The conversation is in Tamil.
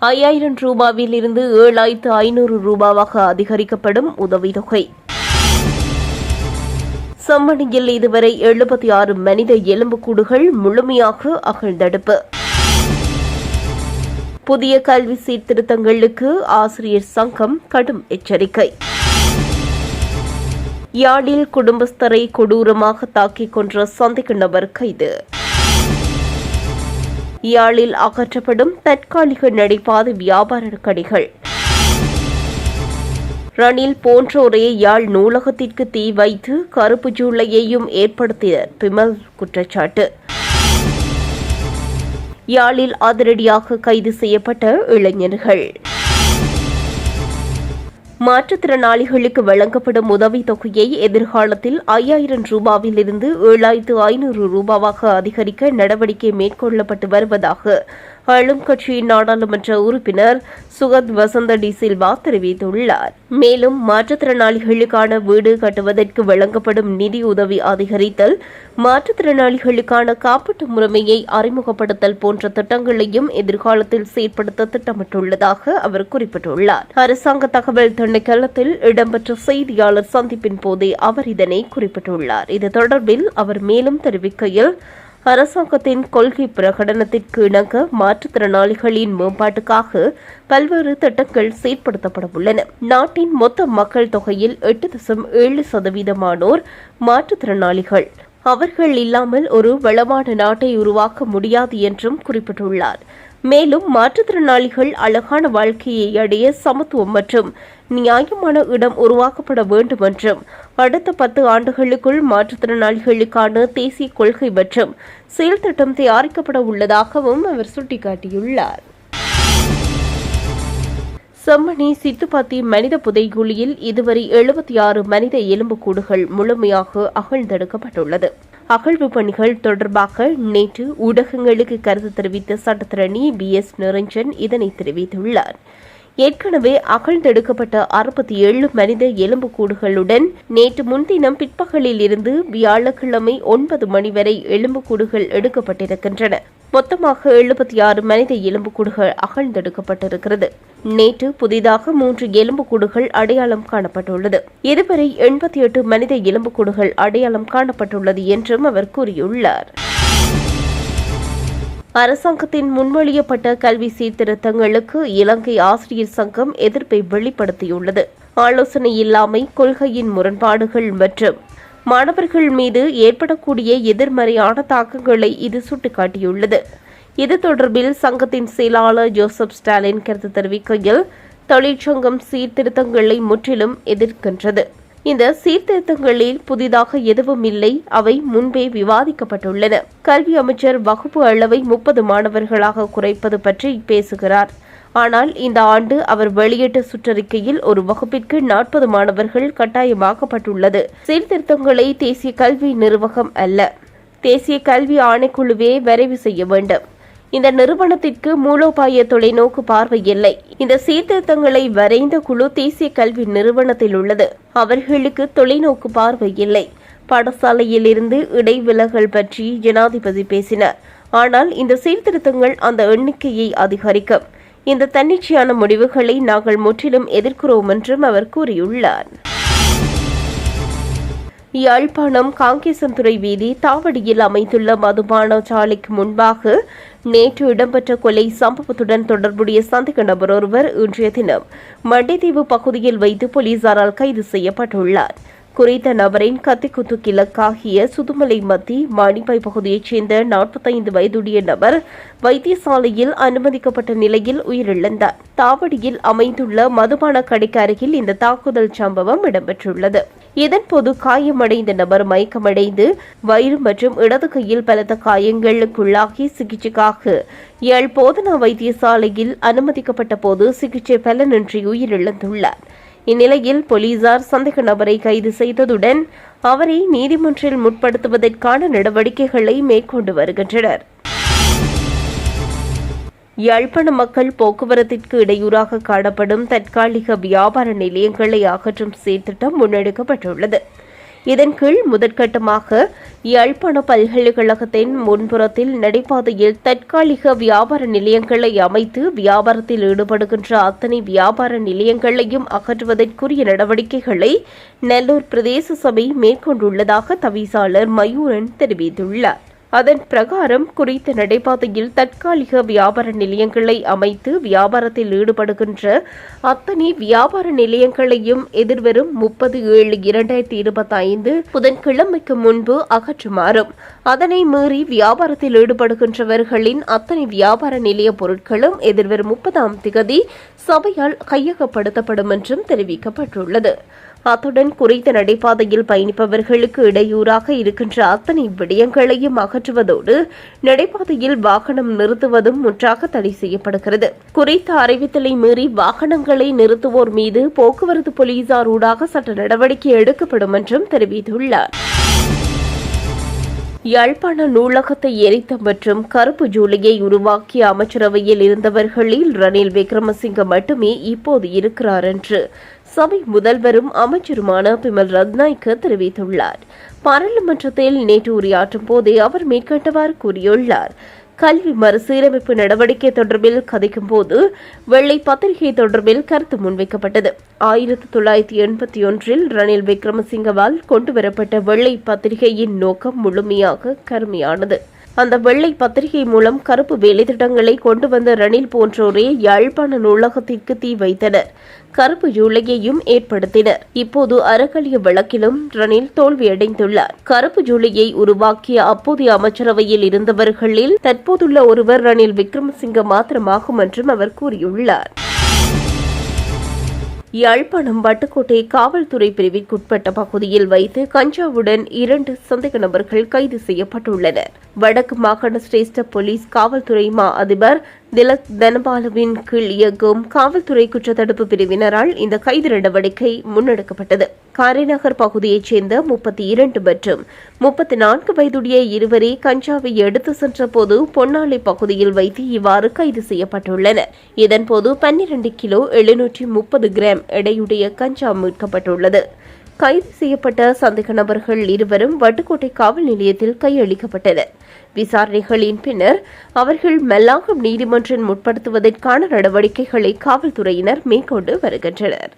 ஐயாயிரம் ரூபாவில் இருந்து ஏழாயிரத்து ஐநூறு ரூபாவாக அதிகரிக்கப்படும் உதவித்தொகை. செம்மணியில் இதுவரை எழுபத்தி ஆறு மனித எலும்புக்கூடுகள் முழுமையாக அகழ்ந்தெடுப்பு. புதிய கல்வி சீர்திருத்தங்களுக்கு ஆசிரியர் சங்கம் கடும் எச்சரிக்கை. யாழில் குடும்பஸ்தரை கொடூரமாக தாக்கிக் கொன்ற சந்தேக நபர் கைது. யாழில் அகற்றப்படும் தற்காலிக நடைபாதை வியாபார கடைகள் ரணில் போன்றோரே யாழ் நூலகத்திற்கு தீ வைத்து கருப்பு ஜூலையையும் ஏற்படுத்தினர் பிமல் குற்றச்சாட்டு. யாழில் அதிரடியாக கைது செய்யப்பட்ட இளைஞர்கள். மாற்றுத்திறனாளிகளுக்கு வழங்கப்படும் உதவித் தொகையை எதிர்காலத்தில் ஐயாயிரம் ரூபாவில் இருந்து ஏழாயிரத்து ஐநூறு ரூபாவாக அதிகரிக்க நடவடிக்கை மேற்கொள்ளப்பட்டு வருவதாக ஆளும் கட்சியின் நாடாளுமன்ற உறுப்பினர் சுகத் வசந்த டி சில்வா தெரிவித்துள்ளார். மேலும் மாற்றுத்திறனாளிகளுக்கான வீடு கட்டுவதற்கு வழங்கப்படும் நிதி உதவி அதிகரித்தல் மாற்றுத்திறனாளிகளுக்கான காப்பீட்டு முறைமையை அறிமுகப்படுத்தல் போன்ற திட்டங்களையும் எதிர்காலத்தில் செயற்படுத்த திட்டமிட்டுள்ளதாக அவர் குறிப்பிட்டுள்ளார். அரசாங்க தகவல் திணைக்களத்தில் இடம்பெற்ற செய்தியாளர் சந்திப்பின் போதே அவர் இதனை குறிப்பிட்டுள்ளார். இது தொடர்பில் அவர் மேலும் தெரிவிக்கையில் அரசாங்கத்தின் கொள்கை பிரகடனத்திற்கு இணங்க மாற்றுத்திறனாளிகளின் மேம்பாட்டுக்காக பல்வேறு திட்டங்கள் செயற்படுத்தப்பட உள்ளன. நாட்டின் மொத்த மக்கள் தொகையில் எட்டு தசம் ஏழு சதவீதமானோர் மாற்றுத்திறனாளிகள். அவர்கள் இல்லாமல் ஒரு வளமான நாட்டை உருவாக்க முடியாது என்றும் குறிப்பிட்டுள்ளார். மேலும் மாற்றுத்திறனாளிகள் அழகான வாழ்க்கையை அடைய சமத்துவம் மற்றும் நியாயமான இடம் உருவாக்கப்பட வேண்டும் என்றும் அடுத்த பத்து ஆண்டுகளுக்குள் மாற்றுத்திறனாளிகளுக்கான தேசிய கொள்கை மற்றும் செயல் திட்டம் தயாரிக்கப்பட உள்ளதாகவும் அவர் சுட்டிக்காட்டியுள்ளார். செம்மணி சித்துப்பாத்தி மனித புதைகுழியில் இதுவரை எழுபத்தி ஆறு மனித எலும்புக்கூடுகள் முழுமையாக அகழ்ந்தெடுக்கப்பட்டுள்ளது. அகழ்வு பணிகள் தொடர்பாக நேற்று ஊடகங்களுக்கு கருத்து தெரிவித்த சட்டத்திரணி பி. எஸ். நிரஞ்சன் இதனை தெரிவித்துள்ளார். ஏற்கனவே அகழ்ந்தெடுக்கப்பட்ட அறுபத்தி ஏழு மனித எலும்புக்கூடுகளுடன் நேற்று முன்தினம் பிற்பகலில் இருந்து வியாழக்கிழமை ஒன்பது மணி வரை எலும்புக்கூடுகள் எடுக்கப்பட்டிருக்கின்றன. மொத்தமாக எழுபத்தி ஆறு மனித எலும்புக்கூடுகள் அகழ்ந்தெடுக்கப்பட்டிருக்கிறது. நேற்று புதிதாக மூன்று எலும்புக்கூடுகள் அடையாளம் காணப்பட்டுள்ளது. இதுவரை எண்பத்தி எட்டு மனித எலும்புக்கூடுகள் அடையாளம் காணப்பட்டுள்ளது என்றும் அவர் கூறியுள்ளார். அரசாங்கத்தின் முன்மொழியப்பட்ட கல்வி சீர்திருத்தங்களுக்கு இலங்கை ஆசிரியர் சங்கம் எதிர்ப்பை வெளிப்படுத்தியுள்ளது. ஆலோசனை இல்லாமை கொள்கையின் முரண்பாடுகள் மற்றும் மாணவர்கள் மீது ஏற்படக்கூடிய எதிர்மறையான தாக்கங்களை இது சுட்டிக்காட்டியுள்ளது. இது தொடர்பில் சங்கத்தின் செயலாளர் ஜோசப் ஸ்டாலின் கருத்து தெரிவிக்கையில் தொழிற்சங்கம் சீர்திருத்தங்களை முற்றிலும் எதிர்க்கின்றது. இந்த சீர்திருத்தங்களில் புதிதாக எதுவும் இல்லை அவை முன்பே விவாதிக்கப்பட்டுள்ளன. கல்வி அமைச்சர் வகுப்பு அளவை முப்பது மாணவர்களாக குறைப்பது பற்றி பேசுகிறார். ஆனால் இந்த ஆண்டு அவர் வெளியிட்ட சுற்றறிக்கையில் ஒரு வகுப்பிற்கு நாற்பது மாணவர்கள் கட்டாயமாக்கப்பட்டுள்ளது. சீர்திருத்தங்களை தேசிய கல்வி நிர்வாகம் அல்ல. தேசிய கல்வி ஆணைக்குழுவே வரைவு செய்ய வேண்டும். இந்த நிறுவனத்திற்கு மூலோபாய தொலைநோக்கு பார்வை இல்லை. இந்த சீர்திருத்தங்களை வரைந்த குழு தேசிய கல்வி நிறுவனத்தில் உள்ளது. அவர்களுக்கு தொலைநோக்கு பார்வை இல்லை. பாடசாலையில் இருந்து இடைவிலகல் பற்றி ஜனாதிபதி பேசினார். ஆனால் இந்த சீர்திருத்தங்கள் அந்த எண்ணிக்கையை அதிகரிக்கும். இந்த தன்னிச்சையான முடிவுகளை நாங்கள் முற்றிலும் எதிர்க்கிறோம் என்றும் அவர் கூறியுள்ளார். யாழ்ப்பாணம் காங்கேசன்துறை வீதி தாவடியில் அமைந்துள்ள மதுபான சாலைக்கு முன்பாக நேற்று இடம்பெற்ற கொலை சம்பவத்துடன் தொடர்புடைய சந்தேக நபர் ஒருவர் இன்றைய தினம் மண்டைதீவு பகுதியில் வைத்து போலீசாரால் கைது செய்யப்பட்டுள்ளார். குறித்த நபரின் கத்திக்குத்து கிழக்காகிய சுதுமலை மத்தி மாணிப்பாய் பகுதியைச் சேர்ந்த நாற்பத்தைந்து வயதுடைய நபர் வைத்தியசாலையில் அனுமதிக்கப்பட்ட நிலையில் உயிரிழந்தார். தாவடியில் அமைந்துள்ள மதுபான கடைக்கு அருகில் இந்த தாக்குதல் சம்பவம் இடம்பெற்றுள்ளது. இதன்போது காயமடைந்த நபர் மயக்கமடைந்து வயிறு மற்றும் இடது கையில் பலத்த காயங்களுக்குள்ளாகி சிகிச்சைக்காக யாழ் போதனா வைத்தியசாலையில் அனுமதிக்கப்பட்ட போது சிகிச்சை பலனின்றி உயிரிழந்துள்ளார். இந்நிலையில் போலீசார் சந்தேக நபரை கைது செய்ததுடன் அவரை நீதிமன்றில் முற்படுத்துவதற்கான நடவடிக்கைகளை மேற்கொண்டு வருகின்றனர். யாழ்ப்பாண மக்கள் போக்குவரத்திற்கு இடையூறாக காணப்படும் தற்காலிக வியாபார நிலையங்களை அகற்றும் சீர்திட்டம் முன்னெடுக்கப்பட்டுள்ளது. இதன் கீழ் முதற்கட்டமாக யாழ்ப்பாண பல்கலைக்கழகத்தின் முன்புறத்தில் நடைபாதையில் தற்காலிக வியாபார நிலையங்களை அமைத்து வியாபாரத்தில் ஈடுபடுகின்ற அத்தனை வியாபார நிலையங்களையும் அகற்றுவதற்குரிய நடவடிக்கைகளை நெல்லூர் பிரதேச சபை மேற்கொண்டுள்ளதாக தவிசாளர் மயூரன் தெரிவித்துள்ளார். அதன் பிரகாரம் குறித்த நடைபாதையில் தற்காலிக வியாபார நிலையங்களை அமைத்து வியாபாரத்தில் ஈடுபடுகின்ற அத்தனை வியாபார நிலையங்களையும் எதிர்வரும் முப்பது ஏழு இரண்டாயிரத்தி இருபத்தி ஐந்து புதன்கிழமைக்கு முன்பு அகற்றுமாறும். அதனை மீறி வியாபாரத்தில் ஈடுபடுகின்றவர்களின் அத்தனை வியாபார நிலைய பொருட்களும் எதிர்வரும் முப்பதாம் திகதி சபையால் கையகப்படுத்தப்படும் என்றும் தெரிவிக்கப்பட்டுள்ளது. அத்துடன் குறித்த நடைபாதையில் பயணிப்பவர்களுக்கு இடையூறாக இருக்கின்ற அத்தனை விடயங்களையும் அகற்றுவதோடு நடைபாதையில் வாகனம் நிறுத்துவதும் முற்றாக தடை செய்யப்படுகிறது. குறித்த அறிவித்தலை மீறி வாகனங்களை நிறுத்துவோர் மீது போக்குவரத்து போலீசார் ஊடாக சட்ட நடவடிக்கை எடுக்கப்படும் என்றும் தெரிவித்துள்ளார். யாழ்ப்பாண நூலகத்தை எரித்த மற்றும் கருப்பு ஜூலியை உருவாக்கிய அமைச்சரவையில் இருந்தவர்களில் ரணில் விக்ரமசிங்க மட்டுமே இப்போது இருக்கிறார் என்று சபை முதல்வரும் அமைச்சருமான பிமல் ரத்நாய்க்கு தெரிவித்துள்ளார். பாராளுமன்றத்தில் நேற்று உரையாற்றும் போதே அவர் மேற்கண்டவாறு கூறியுள்ளார். கல்வி மறுசீரமைப்பு நடவடிக்கை தொடர்பில் கதைக்கும் போது வெள்ளை பத்திரிகை தொடர்பில் கருத்து முன்வைக்கப்பட்டது. ஆயிரத்தி தொள்ளாயிரத்தி எண்பத்தி ஒன்றில் ரணில் விக்ரமசிங்கவால் கொண்டுவரப்பட்ட வெள்ளை பத்திரிகையின் நோக்கம் முழுமையாக கருமையானது. அந்த வெள்ளை பத்திரிகை மூலம் கருப்பு வேலைத்திட்டங்களை கொண்டு வந்த ரணில் போன்றோரே யாழ்ப்பாண நூலகத்திற்கு தீ வைத்தனர். கருப்பு ஜூலையையும் ஏற்படுத்தினர். இப்போது அறக்கலிய வழக்கிலும் ரணில் தோல்வியடைந்துள்ளார். கருப்பு ஜூலையை உருவாக்கிய அப்போதைய அமைச்சரவையில் இருந்தவர்களில் தற்போதுள்ள ஒருவர் ரணில் விக்ரமசிங்க மாத்திரமாகும் என்றும் அவர் கூறியுள்ளார். யாழ்ப்பாணம் வட்டுக்கோட்டை காவல்துறை பிரிவிற்குட்பட்ட பகுதியில் வைத்து கஞ்சாவுடன் இரண்டு சந்தேக நபர்கள் கைது செய்யப்பட்டுள்ளனர். வடக்கு மாகாண சிரேஷ்ட போலீஸ் காவல்துறை மா அதிபர் திலக் தனபாலுவின் கீழ் இயங்கும் காவல்துறை குற்றத்தடுப்பு பிரிவினரால் இந்த கைது நடவடிக்கை முன்னெடுக்கப்பட்டது. காரைநகர் பகுதியைச் சேர்ந்த முப்பத்தி இரண்டு மற்றும் முப்பத்தி நான்கு வயதுடைய இருவரே கஞ்சாவை எடுத்து சென்ற போது பொன்னாலை பகுதியில் வைத்து இவ்வாறு கைது செய்யப்பட்டுள்ளனர். இதன்போது பன்னிரண்டு கிலோ எழுநூற்றி முப்பது கிராம் எடையுடைய கஞ்சா மீட்கப்பட்டுள்ளது. கைது செய்யப்பட்ட சந்தேக நபர்கள் இருவரும் வட்டுக்கோட்டை காவல் நிலையத்தில் கையளிக்கப்பட்டனர். விசாரணைகளின் பின்னர் அவர்கள் மெல்லாகம் நீதிமன்றம் முற்படுத்துவதற்கான நடவடிக்கைகளை காவல்துறையினர் மேற்கொண்டு வருகின்றனர்.